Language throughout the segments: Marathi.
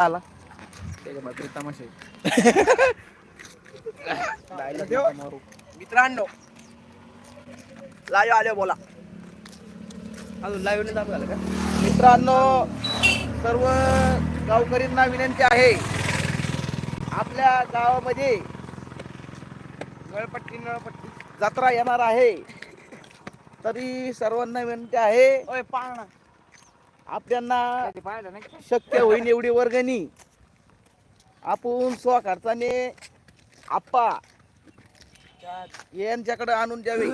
आला. मित्रांनो लाईव्ह आले बोला. अजून लाईव्ह नाही चालू झालं का? मित्रांनो सर्व गावकरींना विनंती आहे आपल्या गावामध्ये नळपट्टी नळपट्टी जत्रा येणार आहे. तरी सर्वांना विनंती आहे ओय आपल्यांना शक्य होईल एवढी वर्गणी. आपण स्व खर्चाने आप्पा यांच्याकडे आणून द्यावे.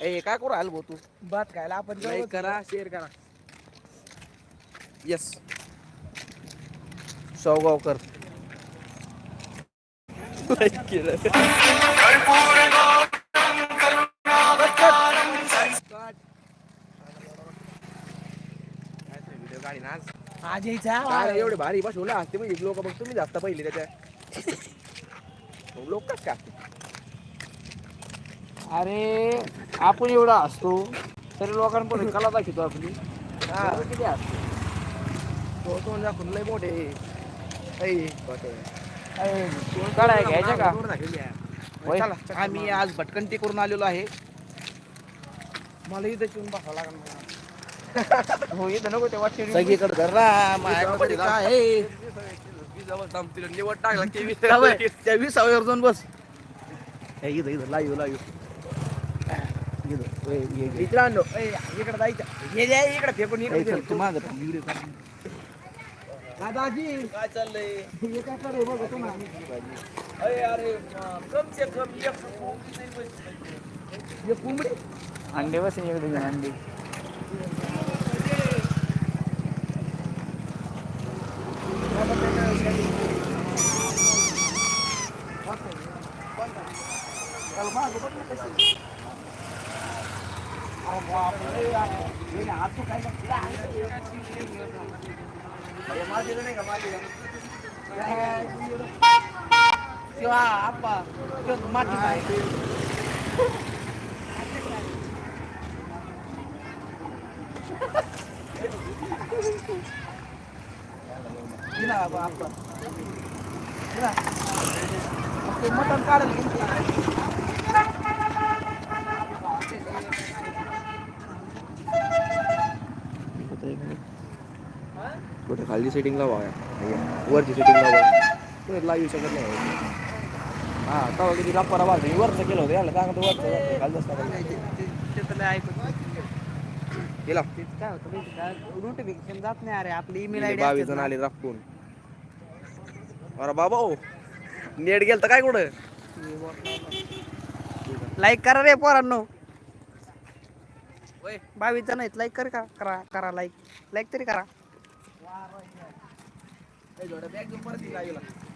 ए काय करू भाऊ तू? भात खायला आपण लाईक करा शेअर करा. येस सौगावकर. व्हिडिओ एवढे भारी बसवलं असते म्हणजे लोक बघ तुम्ही जास्त पहिले त्याच्या लोक असते अरे आपण एवढा असतो तरी लोकांपुढे कला दाखवतो आपली हा किती असतो तो तोंड दाखवून लय मोठे ऐ, मोठे. काढाय घ्यायच्या का जोर दाखवली आहे. होय. चला, चक्कर आम्ही. आज भटकंती करून आलेलो आहे मला इथं येऊन बसावं लागेल मला. हो इथं नको ते वाटते सगळीकडे घरला माझ्याकडे काय? आहे? निवड टाकला जावई, त्या विसाव्यावर जाऊन बस. हे इथं इथं लाईव्ह लाईव्ह इथं ए, ये, ये. मित्रांनो ऐ, इकडे जायचं. हे जे आहे इकडे फेकून ए, चल, मागं थांब. दादाजी. काय चाललंय? अरे अरे कम से कम एक हे कोंबडी? अंडे बस इकडे घेऊन अंडे. kalmago, ba't nakasisi? Ang guwapo nila. Hinahato kayo ng plan. Kaya mali na nga, mali na. Siya, apa? Siya, mati ba? Gila apa apa? Gila. Matan kalah lagi. कुठे खाली सेटिंग लावा वरची सेटिंग लावा कुठे लावू शकत नाही. हा तेव्हा किती गप्पा वाजता वरचं केलं होतं. याला सांगतो वरचं खाली गेला काय होतं माहिती का? नोटिफिकेशन जात नाही अरे आपली ईमेल आय बावीस जण आले राखून अरे बाबा ओ. नेट गेल तर काय कुठं? लाईक करा रे पोरांनो. बावीस जण आहेत. लाईक कर का करा करा लाईक लाईक तरी करा.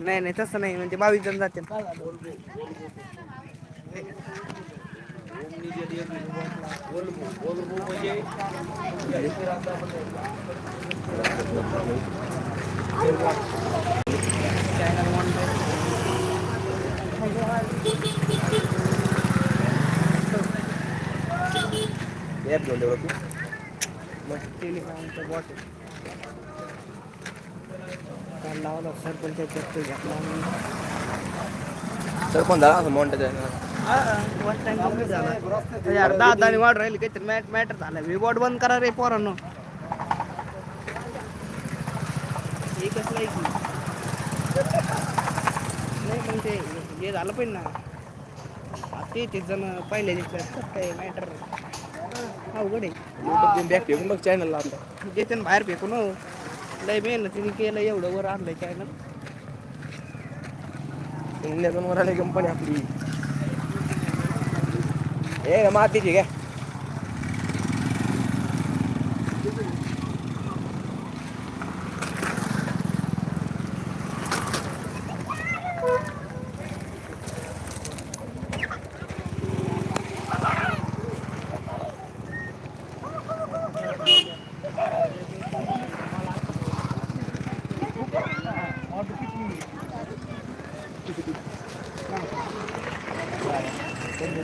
नाही नाही तसं नाही म्हणजे बावीस जण जातील चॅनल वन ॲप घेऊन ठेवलं तू टेलिफोनचं बॉट काल लावला. सरपंच घेतला सर पण झाला. असं यार दहा दहा वाढ राहिली काहीतरी मॅट मॅटर झाला. विबॉट बंद करा रे पोरांनो. हे कसलं आहे की. नाही पण ते हे झालं पाहिजे ना. ते ते जण पहिले काय मॅटर. अवघड आहे. युट्यूब बॅक फेकून बघ चॅनलला देते ना बाहेर फेकून हो. लय मेहनतीने केलं एवढं वर आणलंय काय ना. इंडियातून वर आली कंपनी आपली. ए मातीची काय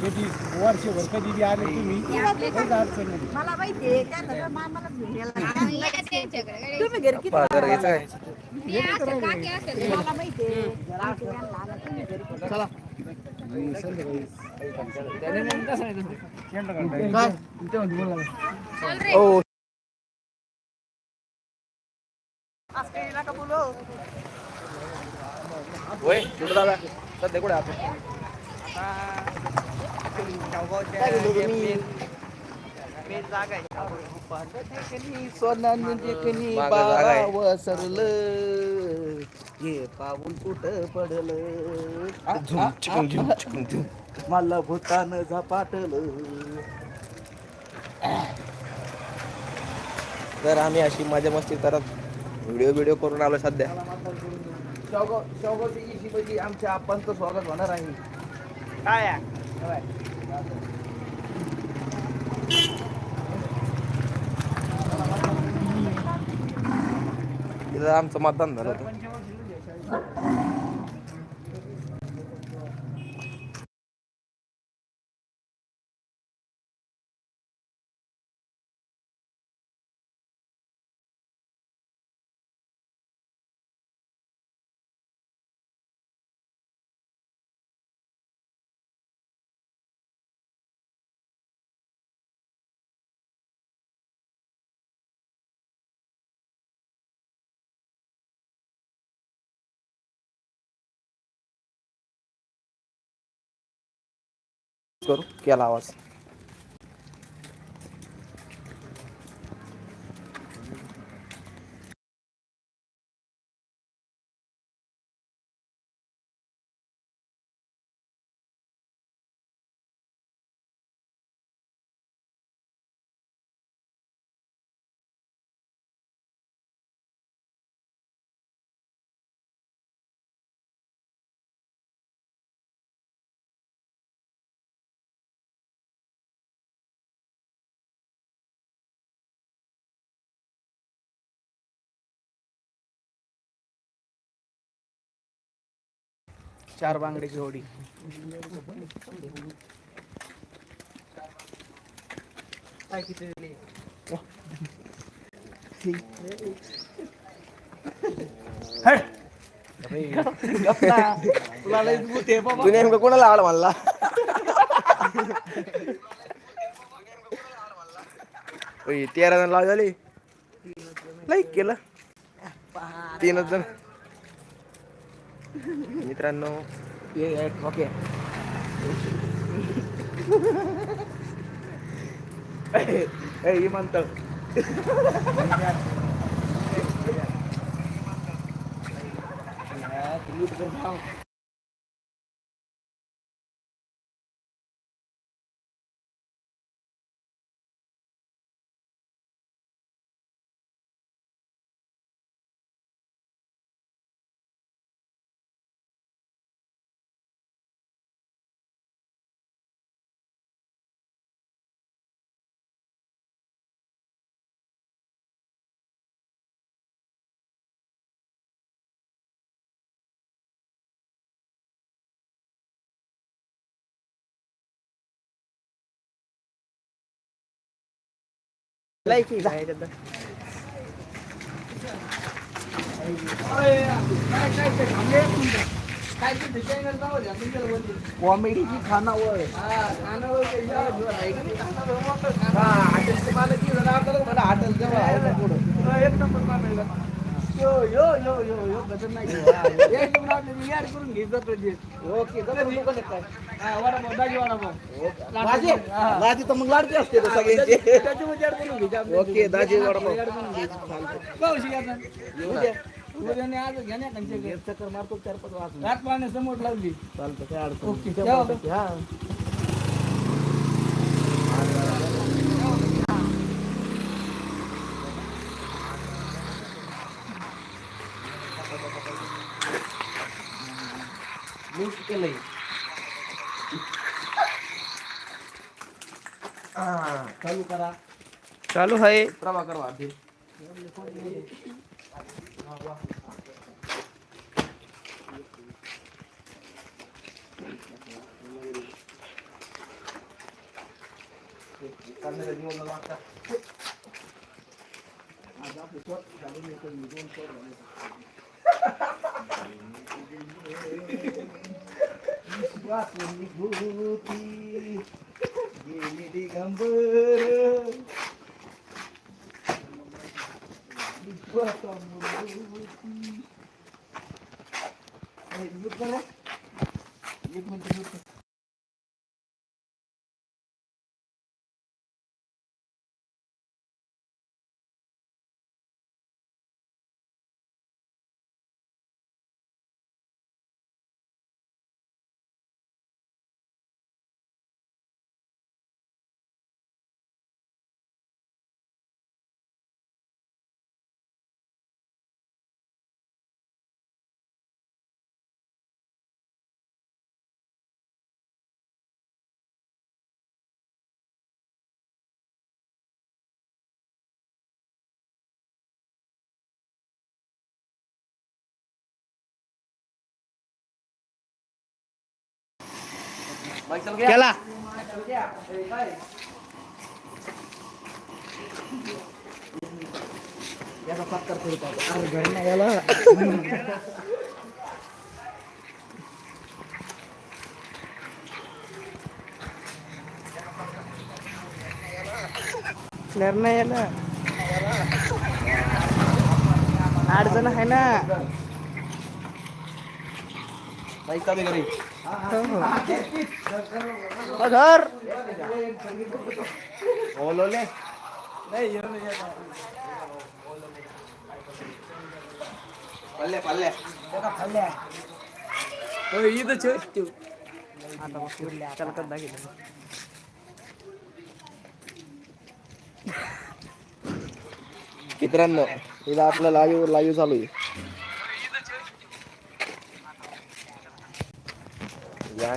कधी वर्षभर कधी बी आले तुम्ही काहीच अडचण नाही. मला घेऊन गेला. तुम्ही घरी किती आमच्या आला, तुम्ही घरी किती- चला. काय? रे. ओ होय दादा? सध्या कुठे आपण? जागा आहे. सरलं हे पाऊल कुठ पडलं मला भूतान झपाटलं तर आम्ही अशी मजा मस्ती करत व्हिडिओ व्हिडिओ करून आलो सध्या. शेवगाव शेवगावची इशी म्हणजे आमच्या आप्पांचं स्वागत होणार आहे. काय आमचं मतदान झालं होतं. करू? केला आवाज. चार बांगड्याची होडी तू नेमकं कोणाला आड म्हणला? ओय, तेरा जण लाव झाले. लाईक केलं. तीनच जण. मित्रांनो ओके हे म्हणतात लाईक कॉमेडीची हा म्हणा हॉटेल जवळ पुढं. एक नंबर. यो यो यो यो यो नाही एक आपले मी करून जे. ओके काय? हा, वडापाव वडापाव तर मग लाडके असते तर सगळ्यांचे त्याच्यामध्ये याड करून घ्यायचे आपले. ओके दाजी वडापाव याड करून घ्यायचे. पाऊस येत नाही. उद्या उद्या नाही, आज घ्या ना त्यांच्याकडे. चक्कर मारतो चार पाच वाजून रात समोर लावली चालतं काय अडचण ओके, नाही. ठेवा का? हा लूट के ले चालू करा. चालू है प्रभा करवा दे आज आप इस वक्त जाने में कर रहे हैं Suatu bukti Ini digambar Suatu bukti Eh, yuk mana? Yuk mana? केला. नाही याला. अडचण आहे ना. बाईक कमी करी. हो, हो. घर बोलवले. नाही पल्ले पल्ले. पल्ले. हो इथं चेट आता मग फिरले त्याला कदा घेतलं मित्रांनो इथं आपलं लाईव्ह लाईव्ह चालू आहे. या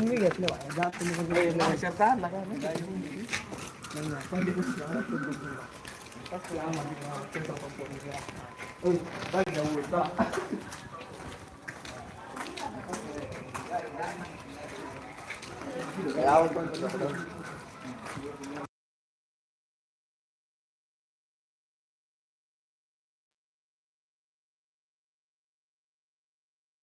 मी घेतलं जात तुम्ही Ừ, đây là buổi đó. Hãy subscribe cho kênh Ghiền Mì Gõ Để không bỏ lỡ những video hấp dẫn